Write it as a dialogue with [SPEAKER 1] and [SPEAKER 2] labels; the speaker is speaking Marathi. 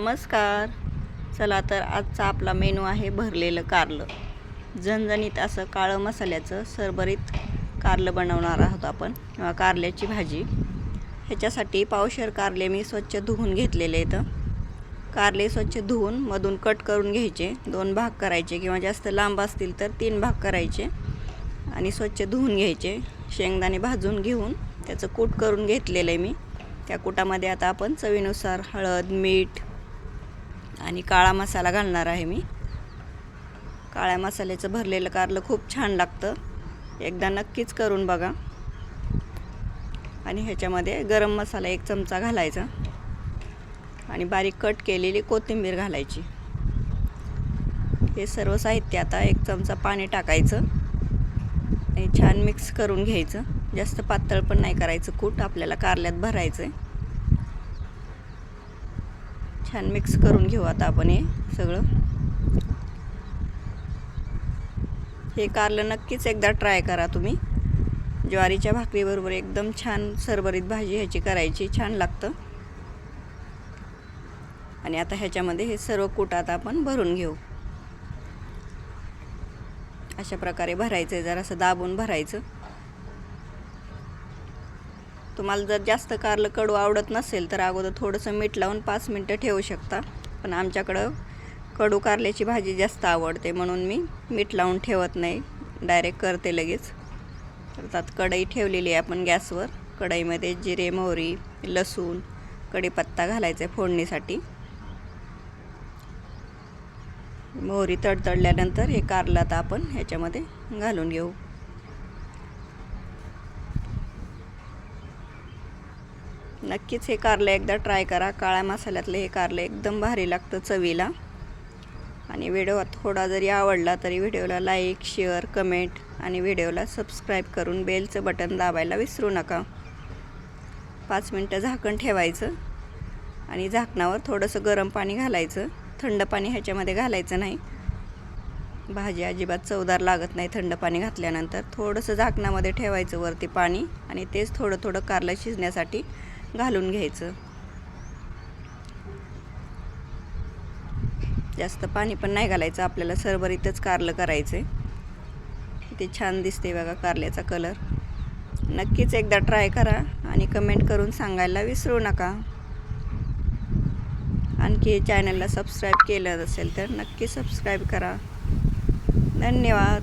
[SPEAKER 1] नमस्कार. चला तर आजचा आपला मेनू आहे भरलेलं कारलं. झणझणीत असं काळं मसाल्याचं सरभरीत कारलं बनवणार आहोत आपण. किंवा कारल्याची भाजी. ह्याच्यासाठी पावशर कारले मी स्वच्छ धुवून घेतलेले आहेत. कारले स्वच्छ धुवून मधून कट करून घ्यायचे. दोन भाग करायचे किंवा जास्त लांब असतील तर तीन भाग करायचे. आणि स्वच्छ धुवून घ्यायचे. शेंगदाणे भाजून घेऊन त्याचं कूट करून घेतलेलं आहे मी. त्या कुटामध्ये आता आपण चवीनुसार हळद मीठ आणि काळा मसाला घालणार आहे मी. काळ्या मसाल्याचं भरलेलं कारलं खूप छान लागतं. एकदा नक्कीच करून बघा. आणि ह्याच्यामध्ये गरम मसाला एक चमचा घालायचा. आणि बारीक कट केलेली कोथिंबीर घालायची. हे सर्व साहित्य आता एक चमचा पाणी टाकायचं. आणि छान मिक्स करून घ्यायचं. जास्त पातळ पण नाही करायचं. कूट आपल्याला कारल्यात भरायचं आहे छान मिक्स करून घेऊ आता आपण हे सगळं. हे कारलं नक्कीच एकदा ट्राय करा तुम्ही. ज्वारीच्या भाकरीबरोबर एकदम छान सरभरीत भाजी ह्याची करायची छान लागतं. आणि आता ह्याच्यामध्ये हे सर्व कूट आता आपण भरून घेऊ. अशा प्रकारे भरायचं आहे जरासं दाबून भरायचं. तुम्हाला जर जास्त कारलं कडू आवडत नसेल तर अगोदर थोडंसं मीठ लावून पाच मिनटं ठेवू शकता. पण आमच्याकडं कडू कारल्याची भाजी जास्त आवडते म्हणून मी मीठ लावून ठेवत नाही. डायरेक्ट करते लगेच. तर त्यात कढई ठेवलेली आहे आपण गॅसवर. कढईमध्ये जिरे मोहरी लसूण कढीपत्ता घालायचा आहे फोडणीसाठी. मोहरी तडतडल्यानंतर हे कारलं आता आपण ह्याच्यामध्ये घालून घेऊ. नक्कीच हे कारलं एकदा ट्राय करा. काळ्या मसाल्यातलं हे कारलं एकदम भारी लागतं चवीला. आणि व्हिडिओ थोडा जरी आवडला तरी व्हिडिओला लाईक शेअर कमेंट आणि व्हिडिओला सबस्क्राईब करून बेलचं बटन दाबायला विसरू नका. पाच मिनटं झाकण ठेवायचं आणि झाकणावर थोडंसं गरम पाणी घालायचं. थंड पाणी ह्याच्यामध्ये घालायचं नाही. भाजी अजिबात चवदार लागत नाही थंड पाणी घातल्यानंतर. थोडंसं झाकणामध्ये ठेवायचं वरती पाणी आणि तेच थोडं थोडं कारलं शिजण्यासाठी घालून घ्यायचं. जास्त पाणी पण नाही घालायचं आपल्याला सरभरीतच कारलं करायचं आहे ते छान दिसते बघा कारल्याचा कलर. नक्कीच एकदा ट्राय करा आणि कमेंट करून सांगायला विसरू नका. आणखी चॅनलला सबस्क्राईब केलं असेल तर नक्की सबस्क्राईब करा. धन्यवाद.